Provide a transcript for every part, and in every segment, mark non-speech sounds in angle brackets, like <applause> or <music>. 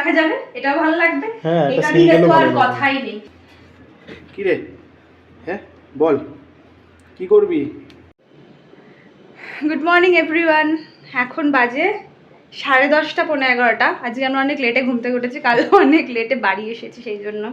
রাখা যাবে এটাও ভালো লাগবে। হ্যাঁ, এটা ও তো আর কথাই নেই। কি রে হ্যাঁ বল। কি করবি? গুড মর্নিং এভরিওয়ান এখন বাজে সাড়ে দশটা পনেরো এগারোটা। আজকে আমরা অনেক লেটে ঘুম থেকে উঠেছি কাল <laughs> অনেক লেটে বাড়ি এসেছি সেই জন্য।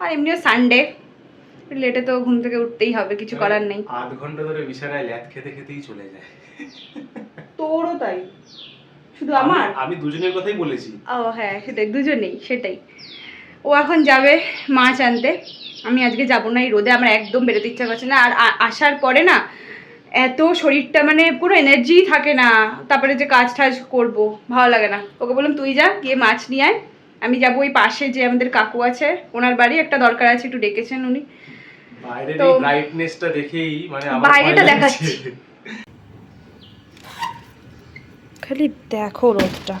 আর এমনিও সানডে লেটে তো ঘুম থেকে উঠতেই হবে কিছু করার নেই। আধ ঘণ্টা ধরে বিছানায় ল্যাদ খেতে খেতেই চলে যায়। তোরও তাই। শুধু আমার? আমি- দুজনের কথাই বলেছি। ও হ্যাঁ সেটাই দুজনেই সেটাই। ও এখন যাবে মাছ আনতে। আমি আজকে যাব না এই রোদে আমার একদম বেরোতে ইচ্ছা করছে না। আর আসার পরে না এত শরীরটা মানে পুরো এনার্জি থাকে না। তারপরে যে কাজ টাজ করব ভালো লাগে না। ওকে বললাম তুই যা গিয়ে মাছ নিয়ে আয়। আমি যাব ওই পাশে যে আমাদের কাকু আছে ওনার বাড়ি একটা দরকার আছে একটু ডেকেছেন উনি। বাইরের তো- এই ব্রাইটনেসটা দেখেই মানে বাইরেটা দেখাচ্ছি। খালি দেখো রোদটা।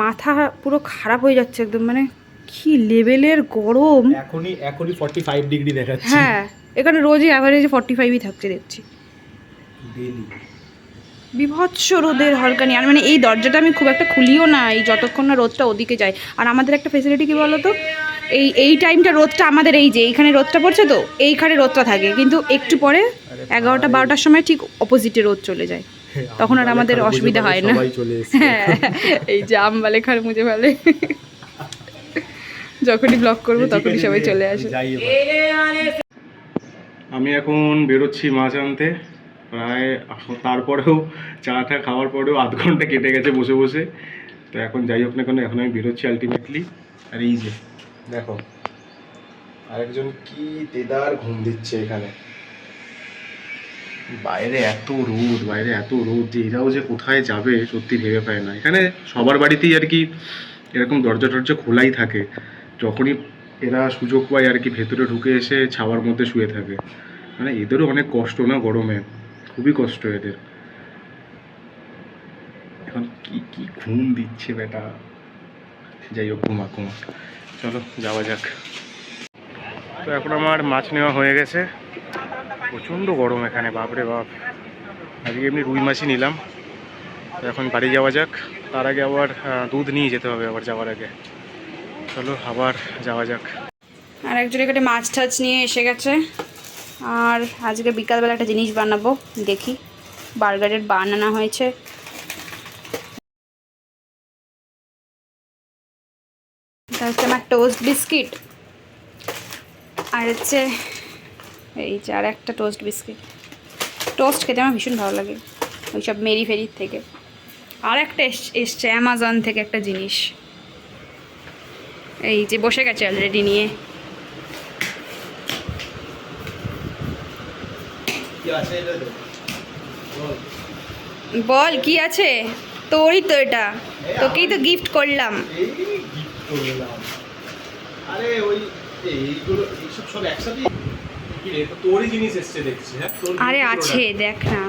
মাথা পুরো খারাপ হয়ে যাচ্ছে একদম মানে কি লেভেলের গরম। এখনই এখনই 45 ডিগ্রি দেখাচ্ছে। হ্যাঁ এখানে রোজই অ্যাভারেজে ফর্টি ফাইভই থাকছে দেখছি। ডেলি। বিভৎস রোদের হলকানি আর মানে এই দরজাটা আমি খুব একটা খুলিও না এই যতক্ষণ না রোদটা ওদিকে যায়। আর আমাদের একটা ফেসিলিটি কি বলো তো এই এই টাইমটা রোদটা আমাদের এই যে এইখানে রোদটা পড়ছে তো এইখানে রোদটা থাকে। কিন্তু একটু পরে এগারোটা বারোটার সময় ঠিক অপোজিটে রোদ চলে যায়। তখন আর আমাদের অসুবিধা হয় না। সবাই চলে এসেছে। হ্যাঁ <laughs> এই যে আম বালে খার মুজে ফেলে যখনই ব্লক করব তখনই সবাই চলে আসে। আমি এখন বেরোচ্ছি মাছ আনতে। প্রায় তারপরেও চাটা খাওয়ার পরেও আধ ঘণ্টা কেটে গেছে বসে বসে। তো এখন যাই হোক না কেন এখন আমি বেরোচ্ছি আলটিমেটলি আর এই যে দেখো আরেকজন কি দেদার ঘুম দিচ্ছে এখানে। বাইরে এত রোদ, বাইরে এত রোদ যে এরাও যে কোথায় যাবে সত্যি ভেবে পায় না। এখানে সবার বাড়িতেই আর কি এরকম দরজা টরজা খোলাই থাকে। যখনই এরা সুযোগ পায় আর কি ভেতরে ঢুকে এসে ছাওয়ার মধ্যে শুয়ে থাকে। মানে এদেরও অনেক কষ্ট না গরমে? খুবই কষ্ট এদের। এখন কি কি ঘুম দিচ্ছে বেটা? যাই হোক, ঘুমা ঘুমা। চলো, যাওয়া যাক। তো এখন আমার মাছ নেওয়া হয়ে গেছে। প্রচণ্ড গরম এখানে, বাপরে বাপ। আজকে এমনি রুই মাছই নিলাম। এখন বাড়ি যাওয়া যাক। তার আগে আবার দুধ নিয়ে যেতে হবে আবার যাওয়ার আগে। চলো আবার যাওয়া যাক। আর একজন এখানে মাছ টাছ নিয়ে এসে গেছে। আর আজকে বিকালবেলা একটা জিনিস বানাবো, দেখি। বার্গারের বানানো হয়েছে। এটা হচ্ছে আমার টোস্ট বিস্কিট আর হচ্ছে এই যে আর একটা টোস্ট বিস্কিট টোস্ট খেতে আমার ভীষণ ভালো লাগে ওই সব মেরি ফেরির থেকে। আর একটা এস- এসছে অ্যামাজন থেকে একটা জিনিস। এই যে বসে গেছে অলরেডি নিয়ে। বল। কি আছে? তোরই তো এটা। তোকেই তো গিফট করলাম। আরে ওই এইগুলো সব একসাথে তোরই জিনিস এসছে দেখছি হ্যাঁ? আরে আছে দেখ না।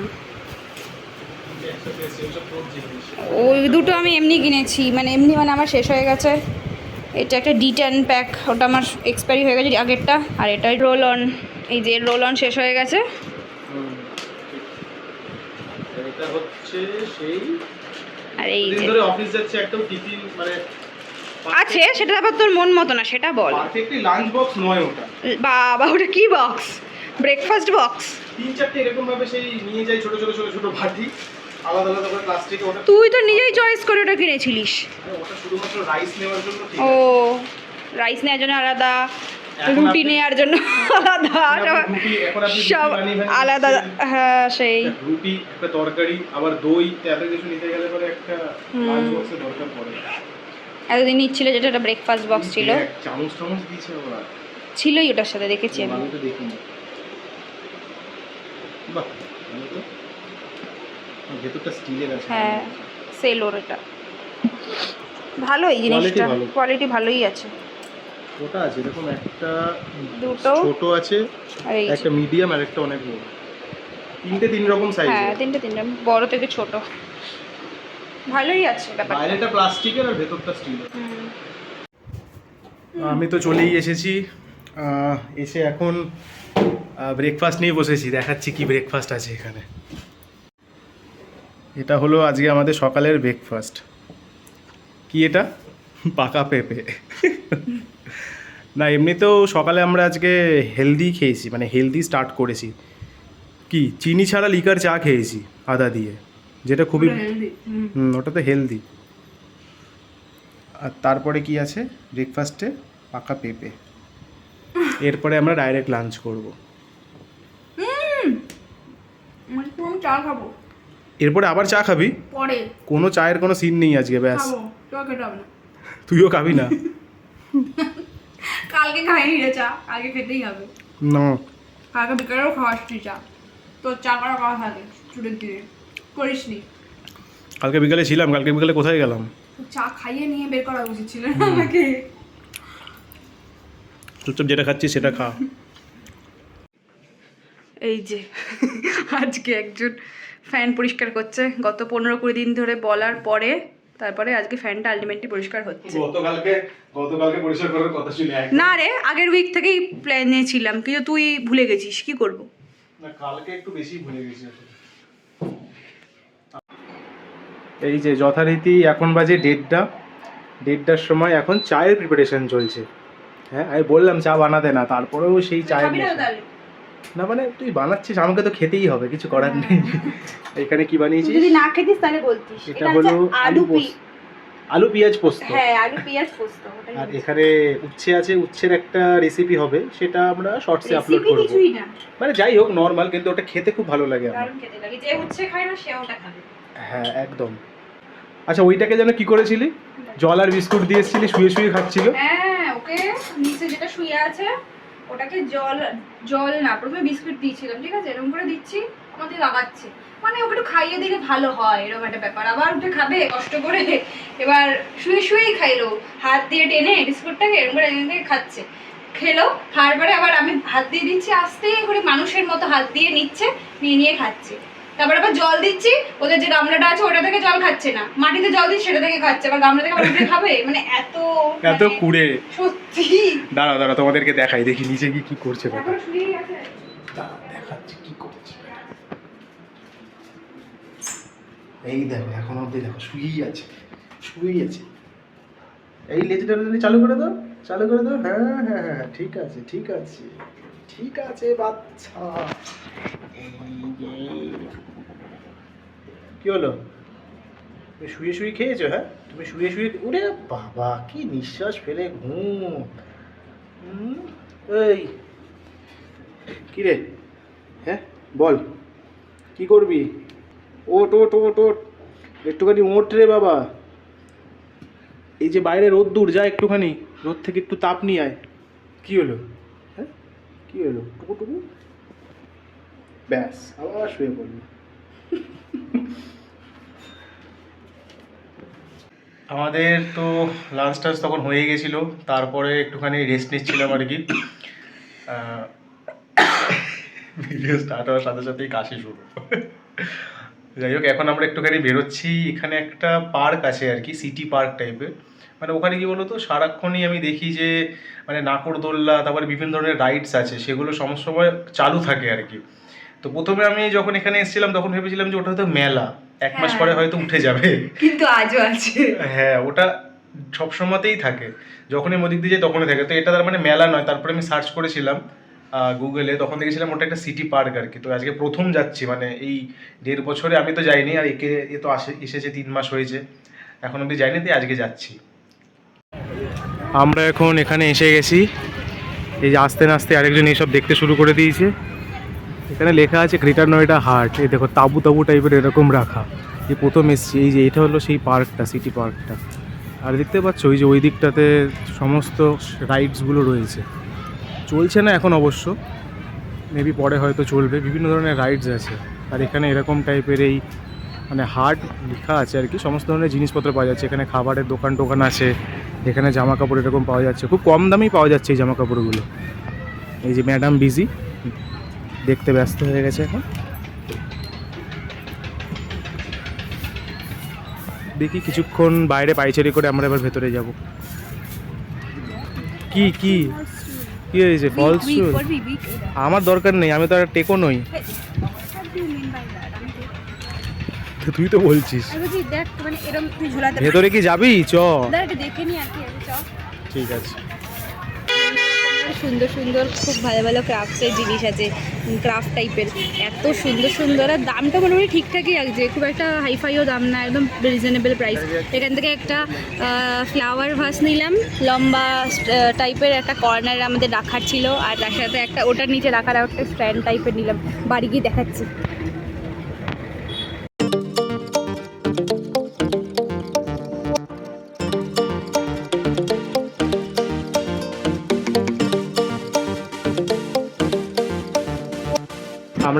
ওই দুটো আমি এমনি কিনেছি মানে এমনি মানে আমার শেষ হয়ে গেছে। এটা একটা ডি টেন প্যাক ওটা আমার এক্সপায়ারি হয়ে গেছে আগেরটা আর এটা রোল অন এই যে রোল অন শেষ হয়ে গেছে। আর এই যে অফিস যাচ্ছে একটাও টিফিন মানে আছে সেটা আবার তোর মন মতো না সেটা বল। পারফেক্টলি লাঞ্চ বক্স নয় ওটা। বাবা ওটা কি বক্স? Breakfast box? তিন চারটে এরকম ভাবে সেই নিয়ে যায় ছোট ছোট ছোট ছোট বাটি আলাদা আলাদা করে প্লাস্টিকে ওটা তুই তো নিজেই চয়েস করে ওটা কিনেছিলিস। ওটা শুধুমাত্র রাইস নেওয়ার জন্য ঠিক ও রাইস নেওয়ার জন্য আলাদা রুটি নেওয়ার জন্য আলাদা সব আলাদা হ্যাঁ সেই। রুটি একটা তরকারি আবার দই এত কিছু নিতে গেলে পরে একটা লাঞ্চ বক্সের দরকার পড়ে। এতদিন নিচ্ছিল যেটা একটা ব্রেকফাস্ট বক্স ছিল। ছিলই ওটার সাথে দেখেছি আমি। হ্যাঁ সেলোর এটা। ভালো এই জিনিসটা। কোয়ালিটি ভালোই আছে। ওটা আছে একটা দুটো। ছোট আছে আর এই একটা মিডিয়াম আর একটা অনেক বড়। তিনটে তিন রকম সাইজ হ্যাঁ তিনটে তিনটে বড় থেকে ছোট। ভালোই আছে ব্যাপারটা। বাইরেটা প্লাস্টিকের আর ভেতরটা স্টিলের। আমি তো চলেই এসেছি। এসে এখন ব্রেকফাস্ট নিয়ে বসেছি। দেখাচ্ছি কি ব্রেকফাস্ট আছে এখানে। এটা হলো আজকে আমাদের সকালের ব্রেকফাস্ট কি এটা? পাকা পেঁপে। না এমনিতেও সকালে আমরা আজকে হেলদি খেয়েছি মানে হেলদি স্টার্ট করেছি। কি চিনি ছাড়া লিকার চা খেয়েছি আদা দিয়ে। যেটা খুবই হুম। ওটা তো হেলদি আর তারপরে কি আছে? ব্রেকফাস্টে পাকা পেঁপে। এরপরে আমরা ডাইরেক্ট লাঞ্চ করব। চা খাব। এরপরে আবার চা খাবি? পরে। কোনো চায়ের কোনো সিন নেই আজকে ব্যাস। তুইও খাবি না? কালকে খাইনি রে চা আগে খেতেই হবে। না। কালকে বিকালেও খাওয়াস তুই চা। তোর চা করা খাওয়া থাকে চুড়ের দিয়ে করিস নি কালকে বিকালে ছিলাম কালকে বিকালে কোথায় গেলাম? চা খাইয়ে নিয়ে বের করা উচিত ছিল না আমাকে। চুপচাপ যেটা খাচ্ছিস সেটা খা। এই যে আজকে একজন ফ্যান পরিষ্কার করছে। গত পনেরো কুড়ি দিন ধরে বলার পরে তারপরে আজকে ফ্যানটা আলটিমেটলি পরিষ্কার হচ্ছে। গতকালকে গতকালকে পরিষ্কার করার কথা ছিল না রে আগের উইক থেকেই প্ল্যানে ছিলাম কিন্তু তুই ভুলে গেছিস কি করব? না কালকে একটু বেশি ভুলে গেছি আসলে। এই যে যথারীতি এখন বাজে দেড়টা দেড়টার সময় এখন চায়ের প্রিপারেশন চলছে। হ্যাঁ আমি বললাম চা বানাতে না তারপরেও সেই চায়ের না মানে তুই বানাচ্ছিস আমাকে তো খেতেই হবে কিছু করার নেই। এখানে কি বানিয়েছিস? যদি না খেতিস তাহলে বলতিস। এটা হলো আলু পোস্ত। আলু পেঁয়াজ পোস্ত। হ্যাঁ আলু পেঁয়াজ পোস্ত আর এখানে উচ্ছে আছে উচ্ছের একটা রেসিপি হবে সেটা আমরা শর্টসে আপলোড করব। মানে যাই হোক নর্মাল কিন্তু ওটা খেতে খুব ভালো লাগে আমার। খেতে লাগে যে উচ্ছে খায় না সে ওটা খাবে। হ্যাঁ একদম। আচ্ছা ওইটাকে যেন কি করেছিলি? জল আর বিস্কুট দিয়েছিলি শুয়ে শুয়ে খাচ্ছিল। হ্যাঁ ওকে, নিচে যেটা শুয়ে আছে, ওটাকে জল জল না, প্রথমে বিস্কুট দিয়েছিলাম, ঠিক আছে? এরকম করে দিচ্ছি, আমাদের লাগাচ্ছে। মানে ওকে একটু খাইয়ে দিলে ভালো হয়, এরকম একটা ব্যাপার। আবার উঠে খাবে, কষ্ট করে। এবার শুয়ে শুয়েই খাইলো। হাত দিয়ে টেনে বিস্কুটটাকে এরকম করে এনে থেকে খাচ্ছে। খেলো, খাওয়ার পরে আবার আমি হাত দিয়ে দিচ্ছি, আস্তে করে মানুষের মতো হাত দিয়ে নিচ্ছে, নিয়ে নিয়ে খাচ্ছে। তারপর আবার জল দিচ্ছি ওদের যে গামলাটা আছে ওটা থেকে জল খাচ্ছে না। মাটিতে জল দিচ্ছি সেটা থেকে খাচ্ছে আবার গামলা থেকে উঠে খাবে? মানে এত এত মানে- কুড়ে। সত্যি। দাঁড়া দাঁড়া তোমাদেরকে দেখাই দেখি নিচে কি কি করছে আছে। দেখাচ্ছি কি করছে। এই দেখো এখন অব্দি দেখো শুয়েই আছে শুয়েই আছে। এই লেজটা চালু করে দাও চালু করে দাও। হ্যাঁ হ্যাঁ হ্যাঁ ঠিক আছে ঠিক আছে। ঠিক আছে, বাচ্চা। কি হলো? তুমি শুয়ে শুয়ে খেয়েছো হ্যাঁ? তুমি শুয়ে শুয়ে, ওরে বাবা, কি নিঃশ্বাস ফেলে ঘুম। এই, কি রে? হ্যাঁ বল, কি করবি? ওট ওট ওট ওট একটুখানি ওঠ রে বাবা। এই যে বাইরে রোদ দূর যা একটুখানি, রোদ থেকে একটু তাপ নিয়ে আয়। কি হলো? কি হলো? টুকু টুকু ব্যাস আবার শুয়ে পড়ল। আমাদের তো লাঞ্চ টাঞ্চ তখন হয়ে গেছিল তারপরে একটুখানি রেস্ট নিচ্ছিলাম আর কি। ভিডিও স্টার্ট হওয়ার সাথে সাথেই কাশি শুরু। যাই হোক এখন আমরা একটুখানি বেরোচ্ছি। এখানে একটা পার্ক আছে আর কি সিটি পার্ক টাইপের মানে ওখানে কি বলতো সারাক্ষণই আমি দেখি যে মানে নাকরদোল্লা তারপরে বিভিন্ন ধরনের রাইডস আছে সেগুলো সমস্ত সময় চালু থাকে আর কি। তো প্রথমে আমি যখন এখানে এসেছিলাম তখন ভেবেছিলাম যে ওটা হয়তো মেলা এক মাস হ্যাঁ। পরে হয়তো উঠে যাবে। কিন্তু আজও আছে। হ্যাঁ ওটা সব সময়তেই থাকে যখনই মদিক দিয়ে যায় তখনই থাকে। তো এটা তার মানে মেলা নয় তারপরে আমি সার্চ করেছিলাম গুগলে তখন দেখেছিলাম ওটা একটা সিটি পার্ক আর কি। তো আজকে প্রথম যাচ্ছি মানে এই দেড় বছরে আমি তো যাইনি আর একে এ তো আসে এসেছে তিন মাস হয়েছে। এখন অব্দি যাইনি তাই আজকে যাচ্ছি। আমরা এখন এখানে এসে গেছি। এই যে আস্তে আস্তে আরেকজন এইসব দেখতে শুরু করে দিয়েছে। এখানে লেখা আছে গ্রেটার নয়ডা হার্ট। এই দেখো, তাবু তাবু টাইপের এরকম রাখা। এই প্রথম এসছি, এই যে এটা হলো সেই পার্কটা, সিটি পার্কটা। আর দেখতে পাচ্ছ ওই যে ওই দিকটাতে সমস্ত রাইডসগুলো রয়েছে। চলছে না এখন অবশ্য। মেবি পরে হয়তো চলবে। বিভিন্ন ধরনের রাইডস আছে। আর এখানে এরকম টাইপের এই মানে হার্ট লেখা আছে আর কি সমস্ত ধরনের জিনিসপত্র পাওয়া যাচ্ছে। এখানে খাবারের দোকান টোকান আছে এখানে জামা কাপড় এরকম পাওয়া যাচ্ছে। খুব কম দামেই পাওয়া যাচ্ছে এই জামা কাপড়গুলো এই যে ম্যাডাম বিজি দেখতে ব্যস্ত হয়ে গেছে এখন। দেখি কিছুক্ষণ বাইরে পাইচারি করে আমরা এবার ভেতরে যাব। কি কি? কি হয়েছে? ফলস আমার দরকার নেই আমি তো আর টেকো নই। তুই তো বলছিস। দেখ মানে এরকম তুই ঝোলাতে ভেতরে কি যাবি? চ। দেখে নি আর কি চ। ঠিক আছে। সুন্দর সুন্দর খুব ভালো ভালো ক্রাফটসের জিনিস আছে ক্রাফট টাইপের এত সুন্দর সুন্দর আর দামটা মোটামুটি ঠিকঠাকই লাগছে খুব একটা হাইফাইও দাম না একদম রিজনেবল প্রাইস এখান থেকে একটা ফ্লাওয়ার ভাস নিলাম লম্বা টাইপের একটা কর্নার আমাদের রাখার ছিল আর তার সাথে একটা ওটার নিচে রাখার একটা স্ট্যান্ড টাইপের নিলাম। বাড়ি গিয়ে দেখাচ্ছি।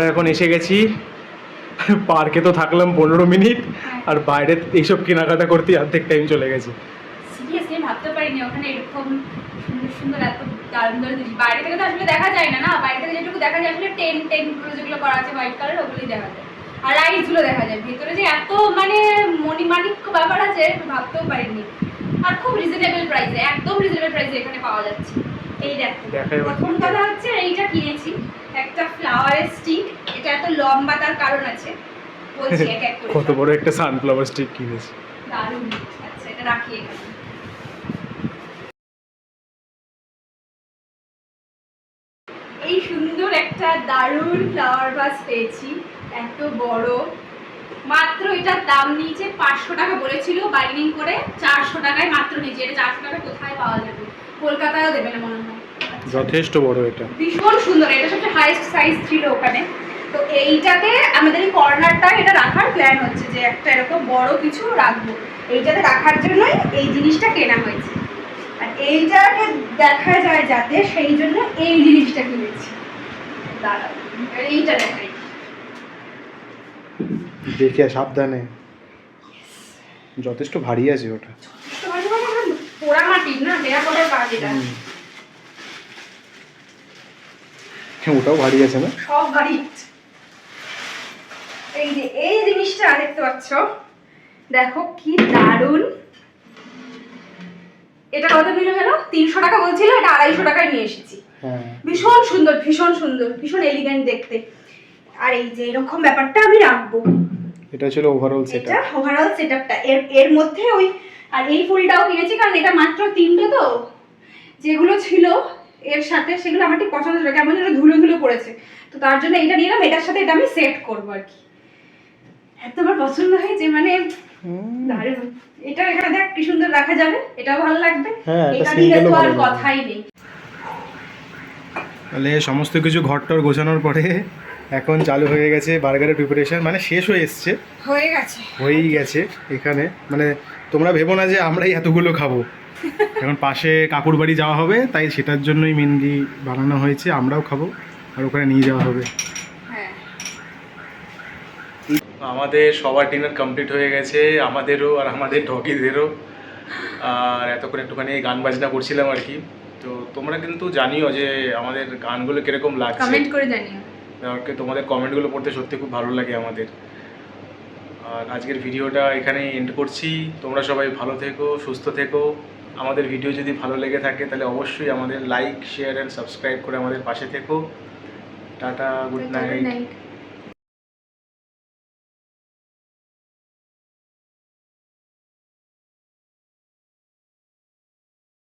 আমরা এখন এসে গেছি। পার্কে তো থাকলাম পনেরো মিনিট আর বাইরে এইসব কেনাকাটা করতে অর্ধেক টাইম চলে গেছে। সিরিয়াসলি ভাবতে পারিনি ওখানে এরকম সুন্দর সুন্দর এত দারুণ দারুণ জিনিস। বাইরে থেকে তো আসলে দেখা যায় না না? বাইরে থেকে যেটুকু দেখা যায় আসলে টেন টেন যেগুলো করা আছে হোয়াইট কালার ওগুলোই দেখা যায়। আর দেখা যায়। ভেতরে যে এত মানে মণিমাণিক্য ব্যাপার আছে ভাবতেও পারিনি। আর খুব রিজনেবল প্রাইসে একদম রিজনেবল প্রাইসে এখানে পাওয়া যাচ্ছে। এই দেখো। দেখাই। প্রথম কথা হচ্ছে এইটা কিনেছি। একটা ফ্লাওয়ারের স্টিক এটা এত লম্বা তার কারণ আছে। বলছি এক এক করে। কত বড় একটা সানফ্লাওয়ার স্টিক কিনেছি। দারুণ। আচ্ছা এটা রাখি এই সুন্দর একটা দারুণ ফ্লাওয়ার ভাস পেয়েছি এত বড়। মাত্র এটার দাম নিয়েছে পাঁচশো টাকা বলেছিল বাইন্ডিং করে চারশো টাকায় মাত্র নিয়েছে। এটা চারশো টাকা কোথায় পাওয়া যাবে? কলকাতায়ও দেবে না মনে হয়। যথেষ্ট বড় এটা। ভীষণ সুন্দর এটা সবচেয়ে হাইয়েস্ট সাইজ ছিল ওখানে। তো এইটাতে আমাদের এই কর্নারটা এটা রাখার প্ল্যান হচ্ছে যে একটা এরকম বড় কিছু রাখব। এইটাতে রাখার জন্যই এই জিনিসটা কেনা হয়েছে। আর এইটাকে দেখা যায় যাতে সেই জন্য এই জিনিসটা কিনেছি। দাঁড়াও এইটা দেখাই। দেখে সাবধানে। যথেষ্ট ভারী আছে ওটা। তোমার পোড়া মাটির না বেড়া করে কাজ এটা হ্যাঁ, ওটাও ভারী আছে না? সব ভারী। এই যে এই জিনিসটা দেখতে পাচ্ছ? দেখো কি দারুণ। এটা কত নিল তিনশো টাকা বলছিল এটা আড়াইশো টাকায় নিয়ে এসেছি। হ্যাঁ। ভীষণ সুন্দর ভীষণ সুন্দর ভীষণ এলিগেন্ট দেখতে। আর এই যে এরকম ব্যাপারটা আমি রাখব। এটা ছিল ওভারঅল এটা ওভারঅল সেটআপটা এর এর মধ্যে ওই আর এই ফুলটাও কিনেছি কারণ এটা মাত্র তিনটে তো। যেগুলো ছিল এর সাথে সেগুলো আমার ঠিক পছন্দ ছিল কেমন যেন ধুলো ধুলো পড়েছে। তো তার জন্য এটা নিলাম এটার সাথে এটা আমি সেট করব আর কি। এত আমার পছন্দ হয়েছে মানে দারুণ। এটা এখানে দেখ কি সুন্দর রাখা যাবে এটাও ভালো লাগবে। হ্যাঁ, এটা এটা তো আর কথাই নেই। তাহলে সমস্ত কিছু ঘরটর গোছানোর পরে এখন চালু হয়ে গেছে বার্গারের প্রিপারেশন মানে শেষ হয়ে এসছে। হয়ে গেছে। হয়েই গেছে এখানে। মানে তোমরা ভেবো না যে আমরাই এতগুলো খাব। এখন পাশে কাকুর বাড়ি যাওয়া হবে তাই সেটার জন্যই মেনলি বানানো হয়েছে আমরাও খাব আর ওখানে নিয়ে যাওয়া হবে। হ্যাঁ। আমাদের সবার ডিনার কমপ্লিট হয়ে গেছে আমাদেরও আর আমাদের ডগিদেরও। আর এতক্ষণ একটুখানি গান বাজনা করছিলাম আর কি। তো তোমরা কিন্তু জানিও যে আমাদের গানগুলো কীরকম লাগছে। কমেন্ট করে জানিও। কারণ কি তোমাদের কমেন্টগুলো পড়তে সত্যি খুব ভালো লাগে আমাদের। আর আজকের ভিডিওটা এখানেই এন্ড করছি। তোমরা সবাই ভালো থেকো সুস্থ থেকো। আমাদের ভিডিও যদি ভালো লেগে থাকে তাহলে অবশ্যই আমাদের লাইক শেয়ার অ্যান্ড সাবস্ক্রাইব করে আমাদের পাশে থেকো। Tata good night night